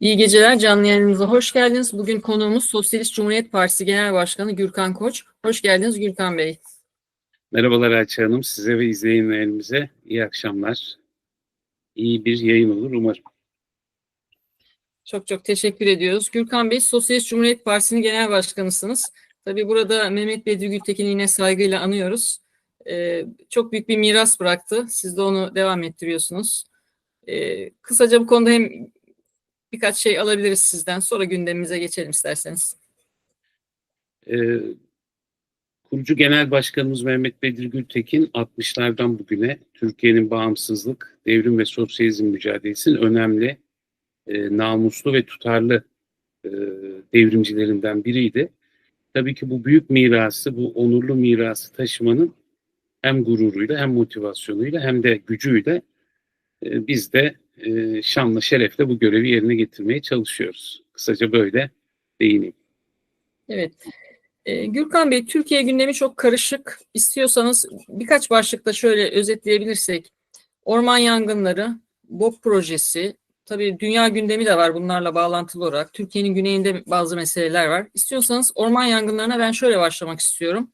İyi geceler canlı yayınımıza hoş geldiniz. Bugün konuğumuz Sosyalist Cumhuriyet Partisi Genel Başkanı Gürkan Koç. Hoş geldiniz Gürkan Bey. Merhabalar Ayça Hanım. Size ve izleyenlerimize iyi akşamlar. İyi bir yayın olur umarım. Çok çok teşekkür ediyoruz. Gürkan Bey Sosyalist Cumhuriyet Partisi'nin genel başkanısınız. Tabii burada Mehmet Bedri Gültekin'i yine saygıyla anıyoruz. Ee, çok büyük bir miras bıraktı. Siz de onu devam ettiriyorsunuz. Ee, kısaca bu konuda hem birkaç şey alabiliriz sizden. Sonra gündemimize geçelim isterseniz. Ee, kurucu Genel Başkanımız Mehmet Bedri Gültekin 60'lardan bugüne Türkiye'nin bağımsızlık, devrim ve sosyalizm mücadelesinin önemli, e, namuslu ve tutarlı e, devrimcilerinden biriydi. Tabii ki bu büyük mirası, bu onurlu mirası taşımanın hem gururuyla hem motivasyonuyla hem de gücüyle e, biz de e, şanla şerefle bu görevi yerine getirmeye çalışıyoruz. Kısaca böyle değineyim. Evet. Ee, Gürkan Bey, Türkiye gündemi çok karışık. İstiyorsanız birkaç başlıkta şöyle özetleyebilirsek. Orman yangınları, BOP projesi, tabii dünya gündemi de var bunlarla bağlantılı olarak. Türkiye'nin güneyinde bazı meseleler var. İstiyorsanız orman yangınlarına ben şöyle başlamak istiyorum.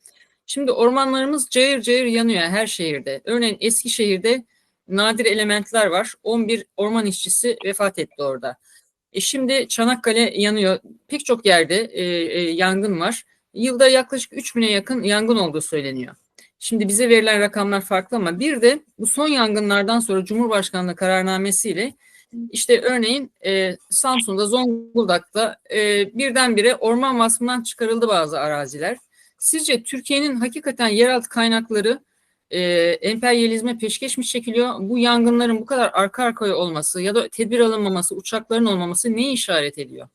Şimdi ormanlarımız cayır cayır yanıyor her şehirde. Örneğin Eskişehir'de nadir elementler var. 11 orman işçisi vefat etti orada. E şimdi Çanakkale yanıyor. Pek çok yerde e, e, yangın var. Yılda yaklaşık 3000'e yakın yangın olduğu söyleniyor. Şimdi bize verilen rakamlar farklı ama bir de bu son yangınlardan sonra Cumhurbaşkanlığı kararnamesiyle işte örneğin e, Samsun'da, Zonguldak'ta e, birdenbire orman vasfından çıkarıldı bazı araziler. Sizce Türkiye'nin hakikaten yeraltı kaynakları e, emperyalizme peşkeş mi çekiliyor? Bu yangınların bu kadar arka arkaya olması ya da tedbir alınmaması, uçakların olmaması neyi işaret ediyor?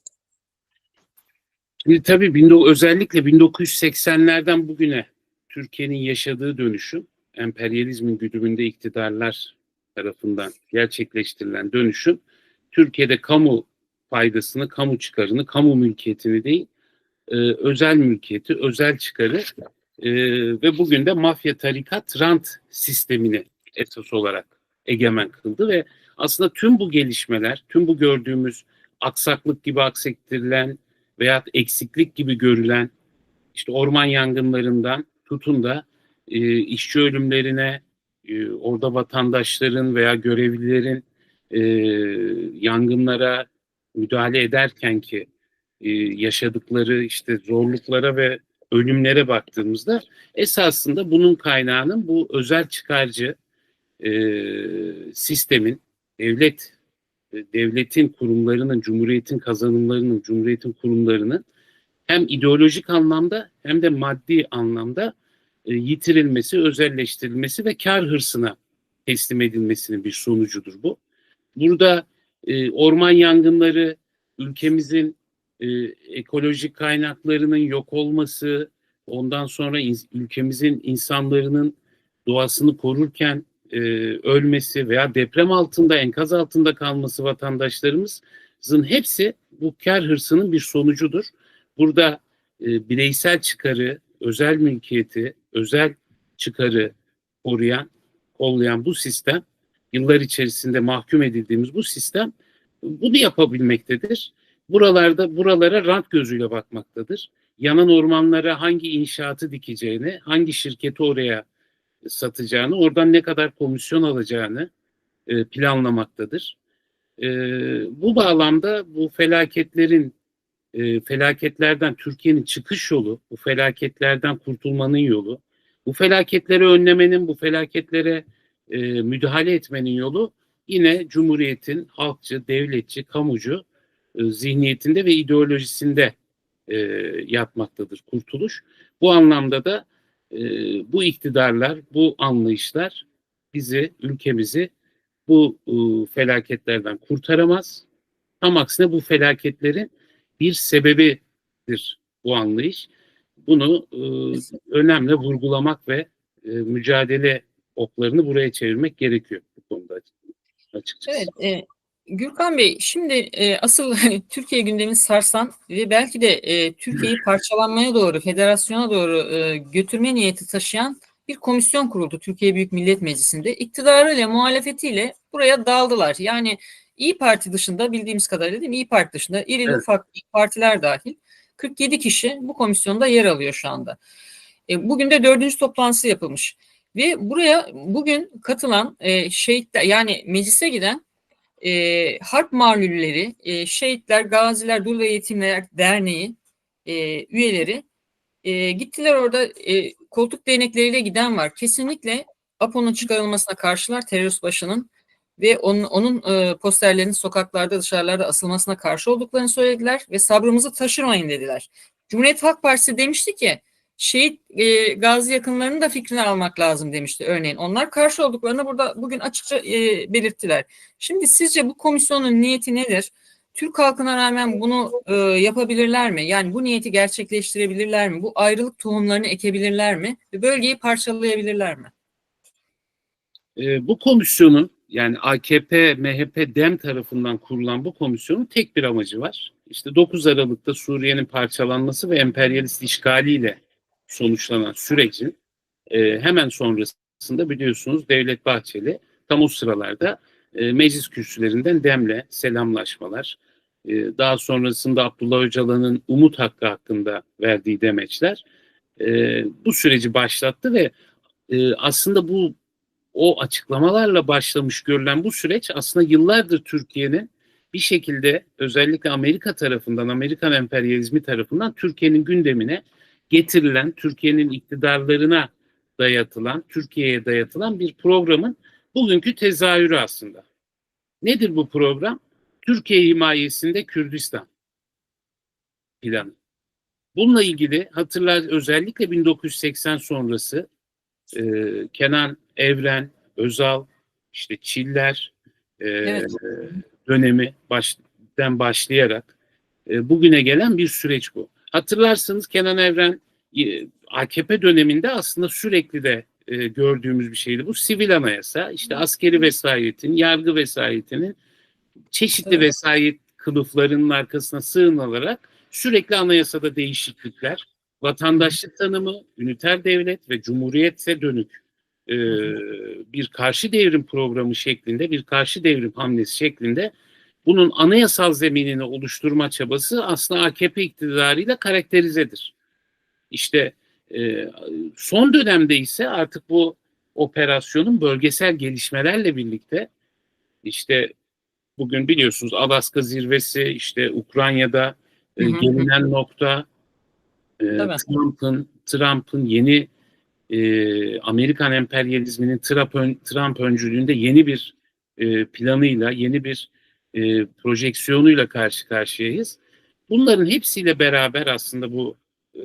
Şimdi tabii 19, özellikle 1980'lerden bugüne Türkiye'nin yaşadığı dönüşüm, emperyalizmin güdümünde iktidarlar tarafından gerçekleştirilen dönüşüm, Türkiye'de kamu faydasını, kamu çıkarını, kamu mülkiyetini değil, e, özel mülkiyeti, özel çıkarı e, ve bugün de mafya tarikat rant sistemini esas olarak egemen kıldı ve aslında tüm bu gelişmeler, tüm bu gördüğümüz aksaklık gibi aksettirilen veya eksiklik gibi görülen işte orman yangınlarından tutun da e, işçi ölümlerine, e, orada vatandaşların veya görevlilerin e, yangınlara müdahale ederken ki e, yaşadıkları işte zorluklara ve ölümlere baktığımızda esasında bunun kaynağının bu özel çıkarcı e, sistemin devlet e, devletin kurumlarının, cumhuriyetin kazanımlarının, cumhuriyetin kurumlarının hem ideolojik anlamda hem de maddi anlamda e, yitirilmesi, özelleştirilmesi ve kar hırsına teslim edilmesinin bir sonucudur bu. Burada e, orman yangınları, ülkemizin e, ekolojik kaynaklarının yok olması, ondan sonra in, ülkemizin insanların doğasını korurken e, ölmesi veya deprem altında, enkaz altında kalması vatandaşlarımızın hepsi bu kar hırsının bir sonucudur. Burada e, bireysel çıkarı, özel mülkiyeti, özel çıkarı koruyan, kollayan bu sistem, yıllar içerisinde mahkum edildiğimiz bu sistem bunu yapabilmektedir. Buralarda buralara rant gözüyle bakmaktadır. Yanan ormanlara hangi inşaatı dikeceğini, hangi şirketi oraya satacağını, oradan ne kadar komisyon alacağını e, planlamaktadır. E, bu bağlamda bu felaketlerin e, felaketlerden Türkiye'nin çıkış yolu, bu felaketlerden kurtulmanın yolu, bu felaketleri önlemenin, bu felaketlere e, müdahale etmenin yolu yine Cumhuriyet'in halkçı, devletçi, kamucu zihniyetinde ve ideolojisinde e, yatmaktadır kurtuluş. Bu anlamda da e, bu iktidarlar, bu anlayışlar bizi, ülkemizi bu e, felaketlerden kurtaramaz. Tam aksine bu felaketlerin bir sebebidir bu anlayış. Bunu e, önemli vurgulamak ve e, mücadele oklarını buraya çevirmek gerekiyor bu konuda açıkçası. Evet, e, Gürkan Bey, şimdi e, asıl Türkiye gündemini sarsan ve belki de e, Türkiye'yi parçalanmaya doğru, federasyona doğru e, götürme niyeti taşıyan bir komisyon kuruldu Türkiye Büyük Millet Meclisi'nde. İktidarıyla, muhalefetiyle buraya daldılar. Yani İyi Parti dışında bildiğimiz kadarıyla değil mi? İyi Parti dışında iri Evet. ufak partiler dahil 47 kişi bu komisyonda yer alıyor şu anda. E, bugün de dördüncü toplantısı yapılmış. Ve buraya bugün katılan e, şehitler yani meclise giden e, harp mağlulleri, e, şehitler, gaziler, dul ve yetimler derneği e, üyeleri e, gittiler orada e, koltuk değnekleriyle giden var. Kesinlikle APO'nun çıkarılmasına karşılar terörist başının ve onun, onun e, posterlerinin sokaklarda dışarılarda asılmasına karşı olduklarını söylediler ve sabrımızı taşırmayın dediler. Cumhuriyet Halk Partisi demişti ki şehit e, gazi yakınlarının da fikrini almak lazım demişti örneğin. Onlar karşı olduklarını burada bugün açıkça e, belirttiler. Şimdi sizce bu komisyonun niyeti nedir? Türk halkına rağmen bunu e, yapabilirler mi? Yani bu niyeti gerçekleştirebilirler mi? Bu ayrılık tohumlarını ekebilirler mi? Ve bölgeyi parçalayabilirler mi? E, bu komisyonun yani AKP, MHP, DEM tarafından kurulan bu komisyonun tek bir amacı var. İşte 9 Aralık'ta Suriye'nin parçalanması ve emperyalist işgaliyle sonuçlanan sürecin e, hemen sonrasında biliyorsunuz Devlet Bahçeli tam o sıralarda e, meclis kürsülerinden DEM'le selamlaşmalar, e, daha sonrasında Abdullah Öcalan'ın umut hakkı hakkında verdiği demeçler e, bu süreci başlattı ve e, aslında bu o açıklamalarla başlamış görülen bu süreç aslında yıllardır Türkiye'nin bir şekilde özellikle Amerika tarafından, Amerikan emperyalizmi tarafından Türkiye'nin gündemine getirilen, Türkiye'nin iktidarlarına dayatılan, Türkiye'ye dayatılan bir programın bugünkü tezahürü aslında. Nedir bu program? Türkiye himayesinde Kürdistan planı. Bununla ilgili hatırlar özellikle 1980 sonrası e, Kenan Evren, Özal, işte Çiller e, Evet. dönemi baştan başlayarak e, bugüne gelen bir süreç bu. Hatırlarsınız Kenan Evren e, AKP döneminde aslında sürekli de e, gördüğümüz bir şeydi. Bu sivil anayasa, işte askeri vesayetin, yargı vesayetinin çeşitli Evet. vesayet kılıflarının arkasına sığınılarak sürekli anayasada değişiklikler, vatandaşlık tanımı, üniter devlet ve cumhuriyete dönük e, bir karşı devrim programı şeklinde, bir karşı devrim hamlesi şeklinde bunun anayasal zeminini oluşturma çabası aslında AKP iktidarıyla karakterizedir. İşte e, son dönemde ise artık bu operasyonun bölgesel gelişmelerle birlikte işte bugün biliyorsunuz Alaska zirvesi işte Ukrayna'da e, gelinen nokta e. Trump'ın Trump'ın yeni e, Amerikan emperyalizminin Trump, ön- Trump öncülüğünde yeni bir e, planıyla, yeni bir e, projeksiyonuyla karşı karşıyayız. Bunların hepsiyle beraber aslında bu e,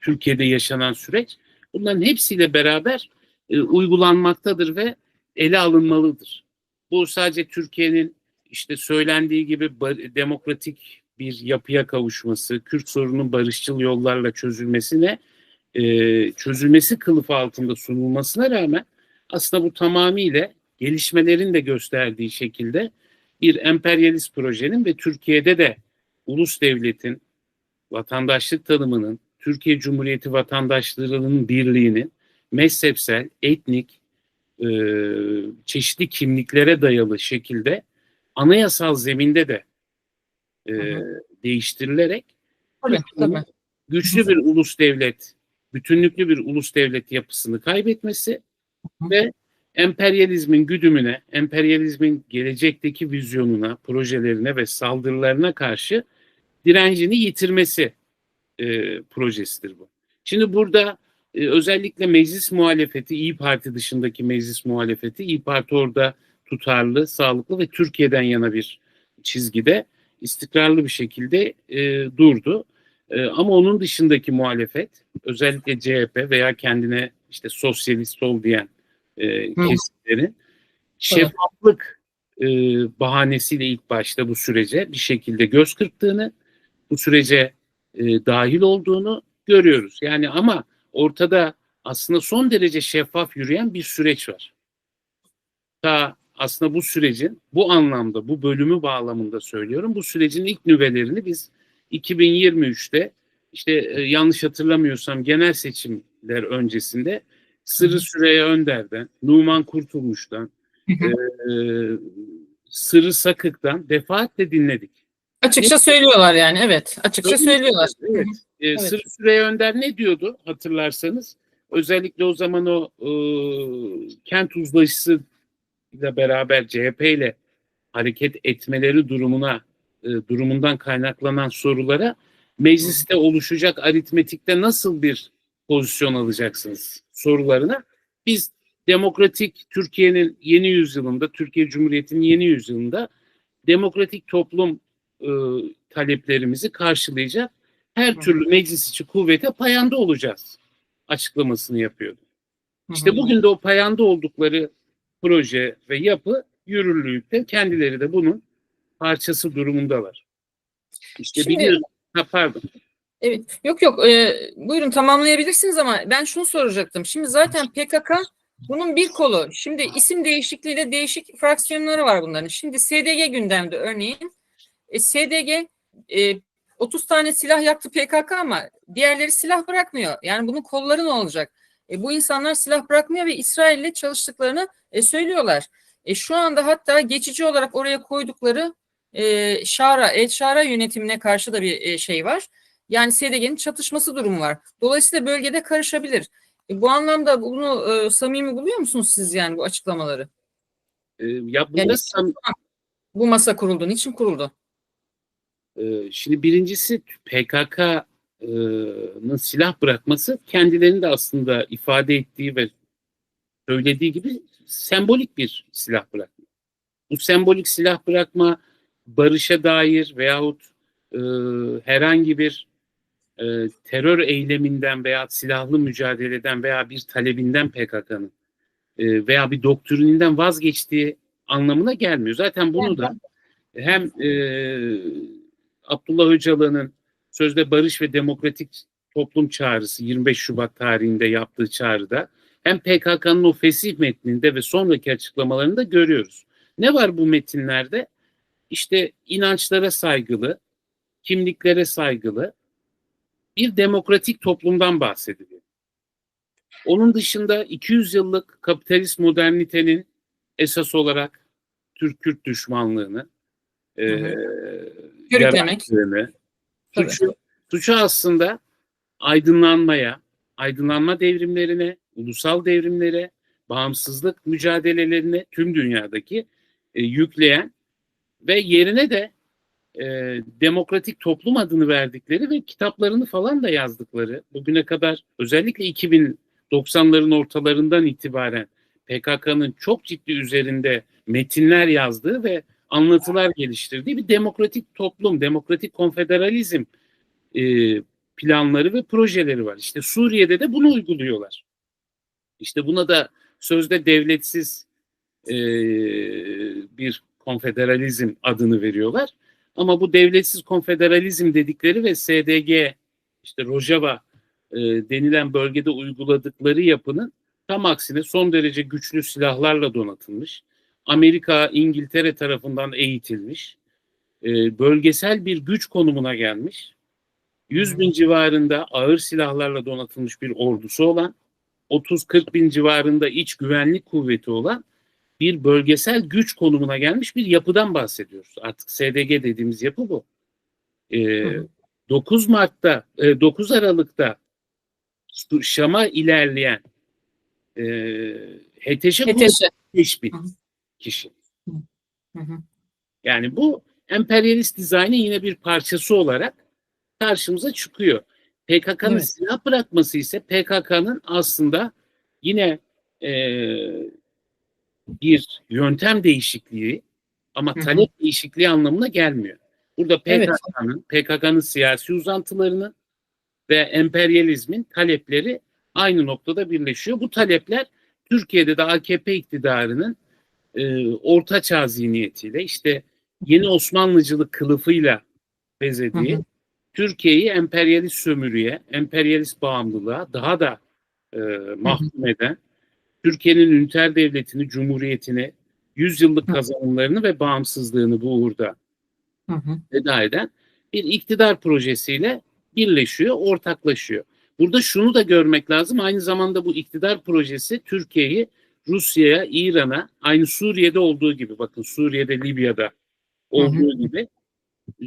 Türkiye'de yaşanan süreç, bunların hepsiyle beraber e, uygulanmaktadır ve ele alınmalıdır. Bu sadece Türkiye'nin işte söylendiği gibi demokratik bir yapıya kavuşması, Kürt sorunun barışçıl yollarla çözülmesine e, çözülmesi kılıfı altında sunulmasına rağmen aslında bu tamamıyla gelişmelerin de gösterdiği şekilde bir emperyalist projenin ve Türkiye'de de ulus devletin vatandaşlık tanımının, Türkiye Cumhuriyeti vatandaşlarının birliğinin mezhepsel, etnik, e, çeşitli kimliklere dayalı şekilde anayasal zeminde de e, Hı değiştirilerek Türkiye'nin tabii. güçlü bir ulus devlet, bütünlüklü bir ulus devlet yapısını kaybetmesi Hı. ve emperyalizmin güdümüne, emperyalizmin gelecekteki vizyonuna, projelerine ve saldırılarına karşı direncini yitirmesi e, projesidir bu. Şimdi burada e, özellikle meclis muhalefeti, İyi Parti dışındaki meclis muhalefeti, İyi Parti orada tutarlı, sağlıklı ve Türkiye'den yana bir çizgide istikrarlı bir şekilde e, durdu. E, ama onun dışındaki muhalefet, özellikle CHP veya kendine işte sosyalist sol diyen e, kesimlerin şeffaflık e, bahanesiyle ilk başta bu sürece bir şekilde göz kırptığını, bu sürece e, dahil olduğunu görüyoruz. Yani ama ortada aslında son derece şeffaf yürüyen bir süreç var. Ta aslında bu sürecin bu anlamda, bu bölümü bağlamında söylüyorum. Bu sürecin ilk nüvelerini biz 2023'te işte e, yanlış hatırlamıyorsam genel seçimler öncesinde Sırrı Süreyya Önder'den, Numan Kurtulmuş'tan, e, Sırrı Sakık'tan defaatle dinledik. Açıkça söylüyorlar yani evet. Açıkça Tabii. söylüyorlar. Evet. Ee, Sırrı Süreyya Önder ne diyordu hatırlarsanız? Özellikle o zaman o e, kent uzlaşısı ile beraber CHP ile hareket etmeleri durumuna e, durumundan kaynaklanan sorulara mecliste oluşacak aritmetikte nasıl bir pozisyon alacaksınız sorularına biz demokratik Türkiye'nin yeni yüzyılında, Türkiye Cumhuriyeti'nin yeni yüzyılında demokratik toplum e, taleplerimizi karşılayacak her türlü meclis içi kuvvete payanda olacağız açıklamasını yapıyordu. İşte bugün de o payanda oldukları proje ve yapı yürürlükte kendileri de bunun parçası durumundalar. İşte Şimdi- biliyorsun. Ha, pardon. Evet. Yok yok. e, buyurun tamamlayabilirsiniz ama ben şunu soracaktım. Şimdi zaten PKK bunun bir kolu. Şimdi isim değişikliğiyle değişik fraksiyonları var bunların. Şimdi SDG gündemde örneğin. E, SDG e, 30 tane silah yaktı PKK ama diğerleri silah bırakmıyor. Yani bunun kolları ne olacak? E, bu insanlar silah bırakmıyor ve İsrail'le çalıştıklarını e, söylüyorlar. E, şu anda hatta geçici olarak oraya koydukları e, Şara, El Şara yönetimine karşı da bir e, şey var. Yani SDG'nin çatışması durumu var. Dolayısıyla bölgede karışabilir. E, bu anlamda bunu e, samimi buluyor musunuz siz yani bu açıklamaları? Ee, ya bunda Yani- sam- Bu masa kuruldu. Niçin kuruldu? Ee, Şimdi birincisi PKK'nın silah bırakması kendilerinin de aslında ifade ettiği ve söylediği gibi sembolik bir silah bırakma. Bu sembolik silah bırakma barışa dair veyahut e, herhangi bir e, terör eyleminden veya silahlı mücadeleden veya bir talebinden PKK'nın e, veya bir doktrininden vazgeçtiği anlamına gelmiyor. Zaten bunu da hem e, Abdullah Öcalan'ın sözde barış ve demokratik toplum çağrısı 25 Şubat tarihinde yaptığı çağrıda hem PKK'nın o fesih metninde ve sonraki açıklamalarında görüyoruz. Ne var bu metinlerde? İşte inançlara saygılı, kimliklere saygılı bir demokratik toplumdan bahsediliyor. Onun dışında 200 yıllık kapitalist modernitenin esas olarak Türk-Kürt düşmanlığını, e, yarattığını, Tabii. suçu, suçu aslında aydınlanmaya, aydınlanma devrimlerine, ulusal devrimlere, bağımsızlık mücadelelerine tüm dünyadaki e, yükleyen ve yerine de e, demokratik toplum adını verdikleri ve kitaplarını falan da yazdıkları bugüne kadar özellikle 2090'ların ortalarından itibaren PKK'nın çok ciddi üzerinde metinler yazdığı ve anlatılar geliştirdiği bir demokratik toplum, demokratik konfederalizm e, planları ve projeleri var. İşte Suriye'de de bunu uyguluyorlar. İşte buna da sözde devletsiz e, bir konfederalizm adını veriyorlar. Ama bu devletsiz konfederalizm dedikleri ve SDG işte Rojava e, denilen bölgede uyguladıkları yapının tam aksine son derece güçlü silahlarla donatılmış. Amerika, İngiltere tarafından eğitilmiş. e, bölgesel bir güç konumuna gelmiş. 100 bin civarında ağır silahlarla donatılmış bir ordusu olan, 30-40 bin civarında iç güvenlik kuvveti olan bir bölgesel güç konumuna gelmiş bir yapıdan bahsediyoruz. Artık SDG dediğimiz yapı bu. Ee, Hı. 9 Mart'ta, e, 9 Aralık'ta Şam'a ilerleyen e, HTŞ HTŞ. bir Hı hı. kişi. Hı hı. Yani bu emperyalist dizaynın yine bir parçası olarak karşımıza çıkıyor. PKK'nın Evet. silah bırakması ise PKK'nın aslında yine e, bir yöntem değişikliği ama Hı hı. talep değişikliği anlamına gelmiyor. Burada Evet. PKK'nın PKK'nın siyasi uzantılarının ve emperyalizmin talepleri aynı noktada birleşiyor. Bu talepler Türkiye'de de AKP iktidarının e, orta çağ zihniyetiyle işte yeni Osmanlıcılık kılıfıyla bezediği Hı hı. Türkiye'yi emperyalist sömürüye, emperyalist bağımlılığa daha da e, mahkum eden, Türkiye'nin üniter devletini, cumhuriyetini, yüzyıllık kazanımlarını ve bağımsızlığını bu uğurda Hı hı. veda eden bir iktidar projesiyle birleşiyor, ortaklaşıyor. Burada şunu da görmek lazım. Aynı zamanda bu iktidar projesi Türkiye'yi Rusya'ya, İran'a aynı Suriye'de olduğu gibi bakın Suriye'de, Libya'da olduğu gibi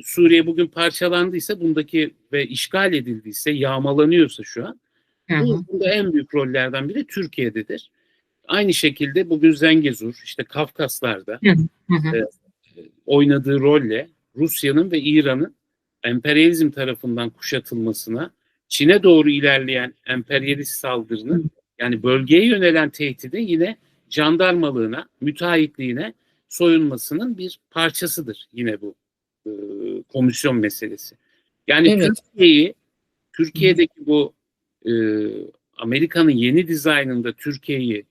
Suriye bugün parçalandıysa bundaki ve işgal edildiyse, yağmalanıyorsa şu an Hı hı. bu- bunda en büyük rollerden biri Türkiye'dedir. Aynı şekilde bugün Zengezur, işte Kafkaslar'da hı. oynadığı rolle Rusya'nın ve İran'ın emperyalizm tarafından kuşatılmasına, Çin'e doğru ilerleyen emperyalist saldırının yani bölgeye yönelen tehdidin yine jandarmalığına, müteahhitliğine soyunmasının bir parçasıdır yine bu e, komisyon meselesi. Yani Evet. Türkiye'yi, Türkiye'deki bu e, Amerika'nın yeni dizaynında Türkiye'yi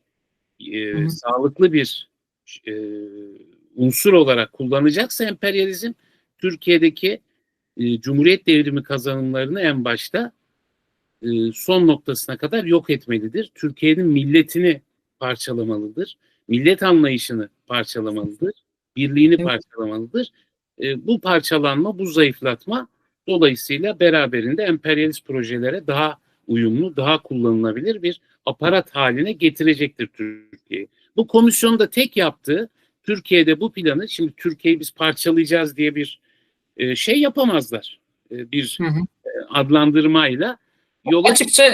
e, Hı hı. sağlıklı bir e, unsur olarak kullanacaksa emperyalizm Türkiye'deki e, Cumhuriyet devrimi kazanımlarını en başta e, son noktasına kadar yok etmelidir. Türkiye'nin milletini parçalamalıdır. Millet anlayışını parçalamalıdır. Birliğini Evet. parçalamalıdır. E, bu parçalanma, bu zayıflatma dolayısıyla beraberinde emperyalist projelere daha uyumlu, daha kullanılabilir bir aparat haline getirecektir Türkiye'yi. Bu komisyonun da tek yaptığı Türkiye'de bu planı, şimdi Türkiye'yi biz parçalayacağız diye bir e, şey yapamazlar. E, bir Hı hı. e, adlandırmayla yola Açıkça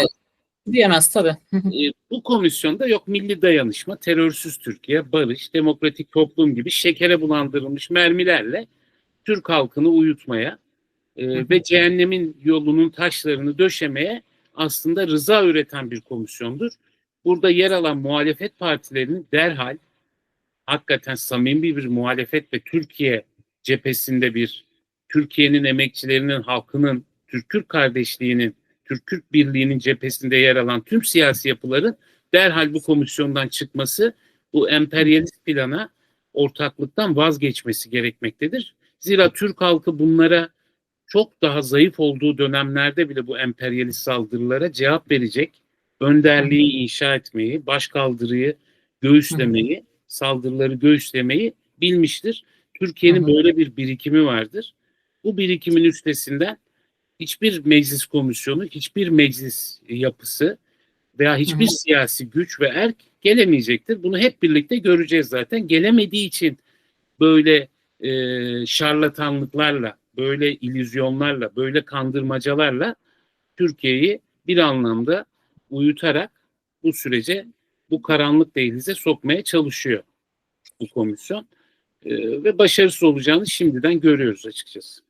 diyemez tabii. E, bu komisyonda yok milli dayanışma, terörsüz Türkiye, barış, demokratik toplum gibi şekere bulandırılmış mermilerle Türk halkını uyutmaya e, ve cehennemin yolunun taşlarını döşemeye aslında rıza üreten bir komisyondur. Burada yer alan muhalefet partilerinin derhal hakikaten samimi bir muhalefet ve Türkiye cephesinde bir Türkiye'nin emekçilerinin, halkının, Türk-Kürt kardeşliğinin, Türk-Kürt birliğinin cephesinde yer alan tüm siyasi yapıların derhal bu komisyondan çıkması, bu emperyalist plana ortaklıktan vazgeçmesi gerekmektedir. Zira Türk halkı bunlara çok daha zayıf olduğu dönemlerde bile bu emperyalist saldırılara cevap verecek, önderliği inşa etmeyi, başkaldırıyı göğüslemeyi, saldırıları göğüslemeyi bilmiştir. Türkiye'nin böyle bir birikimi vardır. Bu birikimin üstesinden hiçbir meclis komisyonu, hiçbir meclis yapısı veya hiçbir siyasi güç ve erk gelemeyecektir. Bunu hep birlikte göreceğiz zaten. Gelemediği için böyle e, şarlatanlıklarla, böyle illüzyonlarla, böyle kandırmacalarla Türkiye'yi bir anlamda uyutarak bu sürece, bu karanlık dehlize sokmaya çalışıyor bu komisyon. E, ve başarısız olacağını şimdiden görüyoruz açıkçası.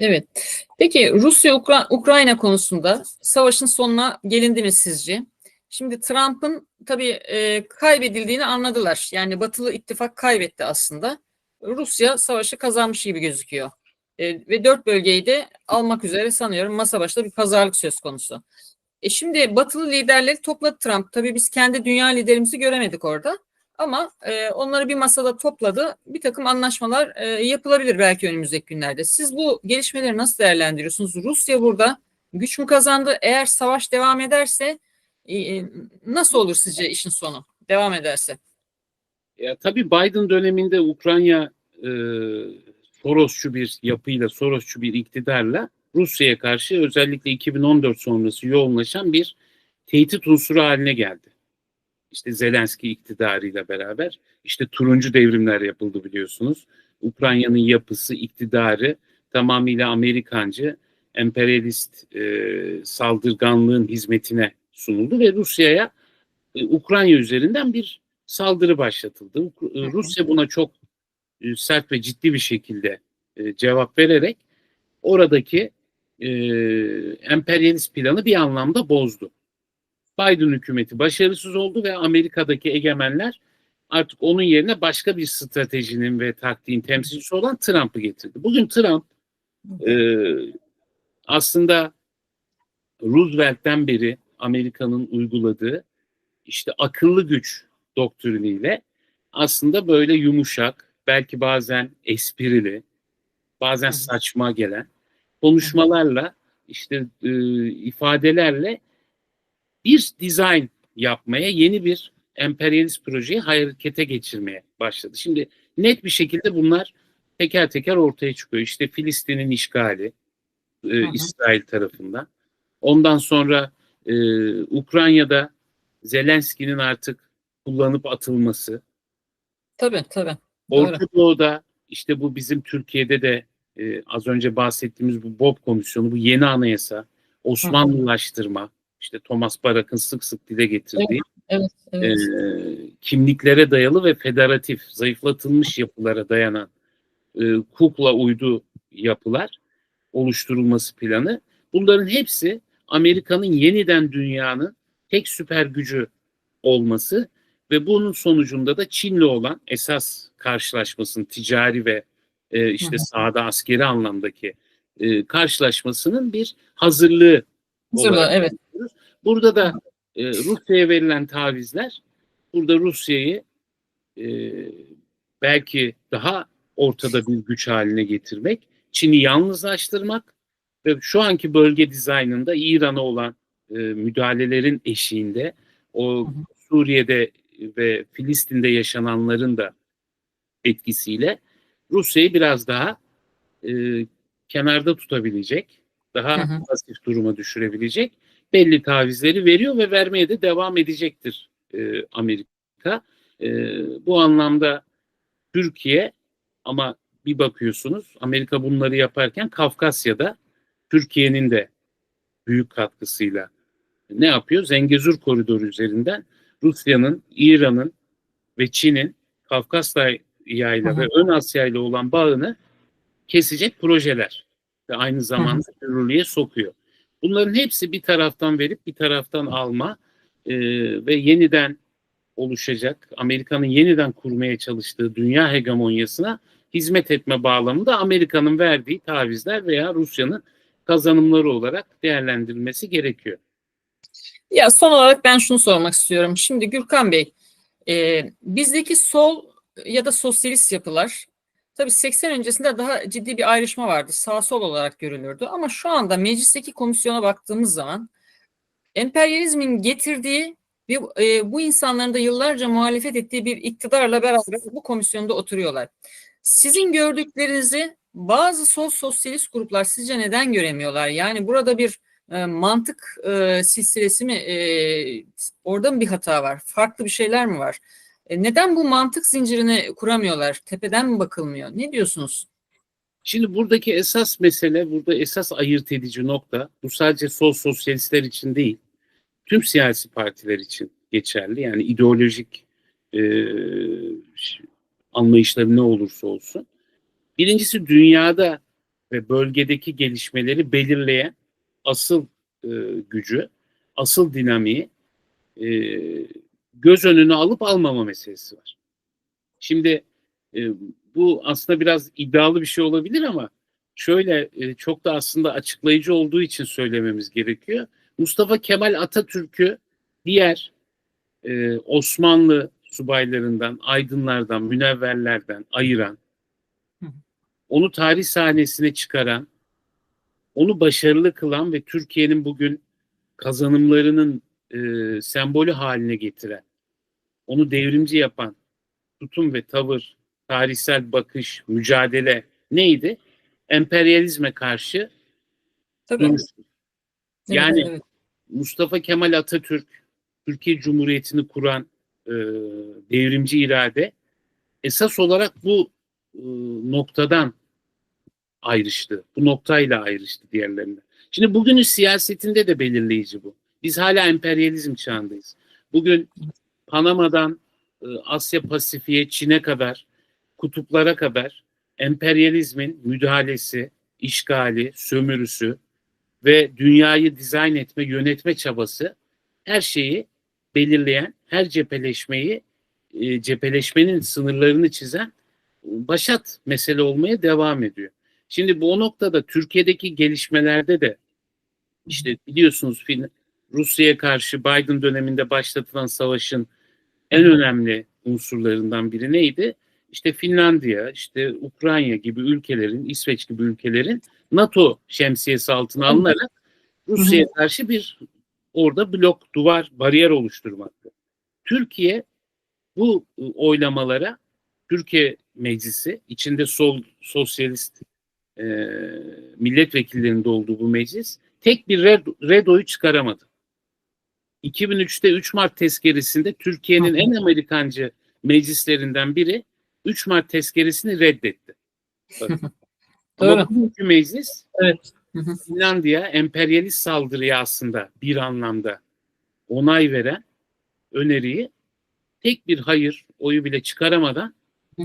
Evet. Peki Rusya-Ukrayna konusunda savaşın sonuna gelindi mi sizce? Şimdi Trump'ın tabii e, kaybedildiğini anladılar. Yani Batılı ittifak kaybetti aslında. Rusya savaşı kazanmış gibi gözüküyor. E, ve dört bölgeyi de almak üzere sanıyorum masa başında bir pazarlık söz konusu. E şimdi Batılı liderleri topladı Trump. Tabii biz kendi dünya liderimizi göremedik orada. Ama e, onları bir masada topladı. Bir takım anlaşmalar e, yapılabilir belki önümüzdeki günlerde. Siz bu gelişmeleri nasıl değerlendiriyorsunuz? Rusya burada güç mü kazandı? Eğer savaş devam ederse e, nasıl olur sizce işin sonu? Devam ederse. Ya tabii Biden döneminde Ukrayna e, Sorosçu bir yapıyla, Sorosçu bir iktidarla Rusya'ya karşı özellikle 2014 sonrası yoğunlaşan bir tehdit unsuru haline geldi. İşte Zelenski iktidarıyla beraber işte turuncu devrimler yapıldı biliyorsunuz. Ukrayna'nın yapısı, iktidarı tamamıyla Amerikancı, emperyalist e, saldırganlığın hizmetine sunuldu ve Rusya'ya e, Ukrayna üzerinden bir saldırı başlatıldı. E, Rusya buna çok e, sert ve ciddi bir şekilde e, cevap vererek oradaki e, emperyalist planı bir anlamda bozdu. Biden hükümeti başarısız oldu ve Amerika'daki egemenler artık onun yerine başka bir stratejinin ve taktiğin temsilcisi olan Trump'ı getirdi. Bugün Trump e, aslında Roosevelt'ten beri Amerika'nın uyguladığı işte akıllı güç doktriniyle aslında böyle yumuşak, belki bazen esprili, bazen saçma gelen konuşmalarla işte e, ifadelerle bir dizayn yapmaya, yeni bir emperyalist projeyi harekete geçirmeye başladı. Şimdi net bir şekilde bunlar teker teker ortaya çıkıyor. İşte Filistin'in işgali e, Hı hı. İsrail tarafından. Ondan sonra e, Ukrayna'da Zelenski'nin artık kullanıp atılması, Tabii tabii. Doğru. Orta Doğu'da işte bu bizim Türkiye'de de e, az önce bahsettiğimiz bu BOP komisyonu, bu yeni anayasa, Osmanlılaştırma, işte Thomas Barak'ın sık sık dile getirdiği Evet, evet. e, kimliklere dayalı ve federatif, zayıflatılmış yapılara dayanan e, kukla uydu yapılar oluşturulması planı. Bunların hepsi Amerika'nın yeniden dünyanın tek süper gücü olması ve bunun sonucunda da Çin'le olan esas karşılaşmasının ticari ve e, işte sahada askeri anlamdaki e, karşılaşmasının bir hazırlığı Hazırlığı, evet. görüyoruz. Burada da e, Rusya'ya verilen tavizler burada Rusya'yı e, belki daha ortada bir güç haline getirmek, Çin'i yalnızlaştırmak ve şu anki bölge dizaynında İran'a olan e, müdahalelerin eşiğinde o. Suriye'de ve Filistin'de yaşananların da etkisiyle Rusya'yı biraz daha e, kenarda tutabilecek, daha Hı hı. pasif duruma düşürebilecek belli tavizleri veriyor ve vermeye de devam edecektir e, Amerika. E, bu anlamda Türkiye ama bir bakıyorsunuz Amerika bunları yaparken Kafkasya'da Türkiye'nin de büyük katkısıyla ne yapıyor? Zengezur koridoru üzerinden Rusya'nın, İran'ın ve Çin'in Kafkasya ile ve Ön Asya ile olan bağını kesecek projeler ve aynı zamanda yürürlüğe sokuyor. Bunların hepsi bir taraftan verip bir taraftan alma e, ve yeniden oluşacak, Amerika'nın yeniden kurmaya çalıştığı dünya hegemonyasına hizmet etme bağlamında Amerika'nın verdiği tavizler veya Rusya'nın kazanımları olarak değerlendirilmesi gerekiyor. Ya son olarak ben şunu sormak istiyorum. Şimdi Gürkan Bey, e, bizdeki sol ya da sosyalist yapılar tabii 80 öncesinde daha ciddi bir ayrışma vardı. Sağ sol olarak görülürdü. Ama şu anda meclisteki komisyona baktığımız zaman emperyalizmin getirdiği ve e, bu insanların da yıllarca muhalefet ettiği bir iktidarla beraber bu komisyonda oturuyorlar. Sizin gördüklerinizi bazı sol sosyalist gruplar sizce neden göremiyorlar? Yani burada bir e, mantık e, silsilesi mi e, orada mı bir hata var? Farklı bir şeyler mi var? E, neden bu mantık zincirini kuramıyorlar? Tepeden mi bakılmıyor? Ne diyorsunuz? Şimdi buradaki esas mesele, burada esas ayırt edici nokta, bu sadece sol sosyalistler için değil, tüm siyasi partiler için geçerli. Yani ideolojik e, anlayışları ne olursa olsun. Birincisi dünyada ve bölgedeki gelişmeleri belirleyen asıl e, gücü, asıl dinamiği e, göz önüne alıp almama meselesi var. Şimdi e, bu aslında biraz iddialı bir şey olabilir ama şöyle e, çok da aslında açıklayıcı olduğu için söylememiz gerekiyor. Mustafa Kemal Atatürk'ü diğer e, Osmanlı subaylarından, aydınlardan, münevverlerden ayıran, onu tarih sahnesine çıkaran, onu başarılı kılan ve Türkiye'nin bugün kazanımlarının e, sembolü haline getiren, onu devrimci yapan tutum ve tavır, tarihsel bakış, mücadele neydi? Emperyalizme karşı Tabii. Evet, Yani evet. Mustafa Kemal Atatürk, Türkiye Cumhuriyeti'ni kuran e, devrimci irade esas olarak bu e, noktadan ayrıştı. Bu noktayla ayrıştı diğerlerinden. Şimdi bugünün siyasetinde de belirleyici bu. Biz hala emperyalizm çağındayız. Bugün Panama'dan e, Asya Pasifik'e, Çin'e kadar, kutuplara kadar emperyalizmin müdahalesi, işgali, sömürüsü ve dünyayı dizayn etme, yönetme çabası her şeyi belirleyen, her cepheleşmeyi, e, cepheleşmenin sınırlarını çizen başat mesele olmaya devam ediyor. Şimdi bu noktada Türkiye'deki gelişmelerde de işte biliyorsunuz Rusya'ya karşı Biden döneminde başlatılan savaşın en önemli unsurlarından biri neydi? İşte Finlandiya, işte Ukrayna gibi ülkelerin, İsveç gibi ülkelerin NATO şemsiyesi altına alınarak Rusya'ya karşı bir orada blok, duvar, bariyer oluşturmaktı. Türkiye bu oylamalara Türkiye Meclisi içinde sol sosyalist e, milletvekillerinin de olduğu bu meclis tek bir red, redoyu çıkaramadı. 2003'te 3 Mart tezkeresinde Türkiye'nin en Amerikancı meclislerinden biri 3 Mart tezkeresini reddetti. Ama bugünkü meclis Evet. Finlandiya emperyalist saldırıya aslında bir anlamda onay veren öneriyi tek bir hayır oyu bile çıkaramadan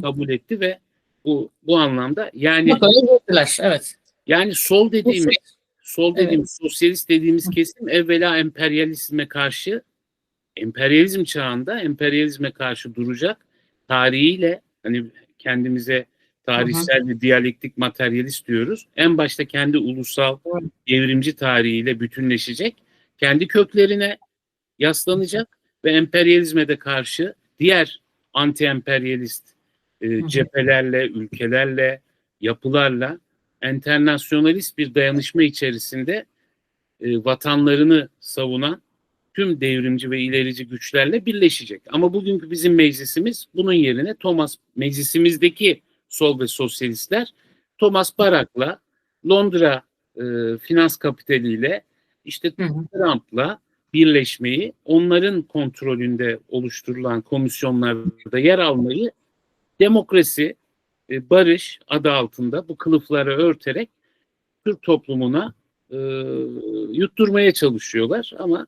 kabul etti ve bu bu anlamda yani Evet. yani sol dediğimiz sol Evet. dediğimiz sosyalist dediğimiz kesim evvela emperyalizme karşı emperyalizm çağında emperyalizme karşı duracak tarihiyle hani kendimize tarihsel ve diyalektik materyalist diyoruz. En başta kendi ulusal devrimci tarihiyle bütünleşecek. Kendi köklerine yaslanacak ve emperyalizme de karşı diğer anti-emperyalist e, cephelerle, ülkelerle, yapılarla enternasyonalist bir dayanışma içerisinde e, vatanlarını savunan tüm devrimci ve ilerici güçlerle birleşecek. Ama bugünkü bizim meclisimiz bunun yerine Thomas meclisimizdeki sol ve sosyalistler Thomas Barak'la Londra e, finans kapitaliyle işte. Trump'la birleşmeyi, onların kontrolünde oluşturulan komisyonlarda yer almayı demokrasi, e, barış adı altında bu kılıfları örterek Türk toplumuna e, yutturmaya çalışıyorlar ama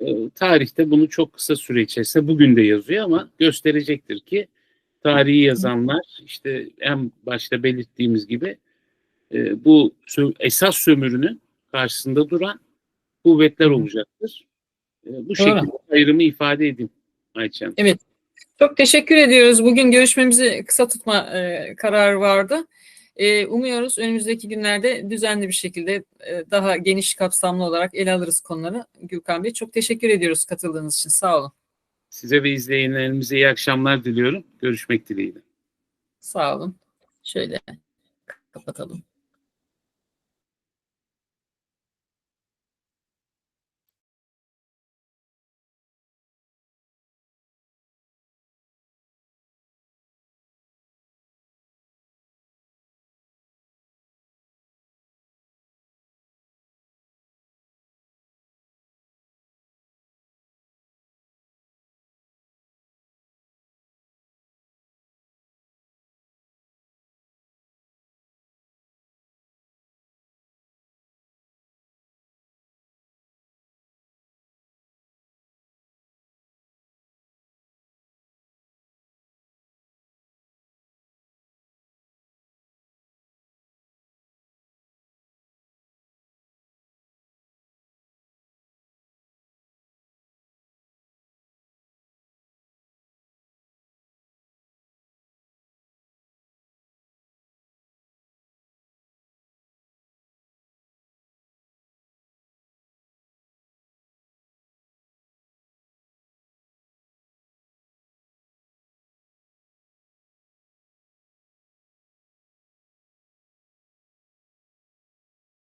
e, tarihte bunu çok kısa süre içerisinde bugün de yazıyor ama gösterecektir ki tarihi yazanlar işte en başta belirttiğimiz gibi e, bu sö- esas sömürünün karşısında duran kuvvetler olacaktır. E, bu Doğru. şekilde ayrımı ifade edeyim Ayça Hanım. Çok teşekkür ediyoruz. Bugün görüşmemizi kısa tutma e, kararı vardı. E, umuyoruz önümüzdeki günlerde düzenli bir şekilde e, daha geniş kapsamlı olarak ele alırız konuları. Gürkan Bey çok teşekkür ediyoruz katıldığınız için. Sağ olun. Size ve izleyenlerimize iyi akşamlar diliyorum. Görüşmek dileğiyle. Sağ olun. Şöyle kapatalım.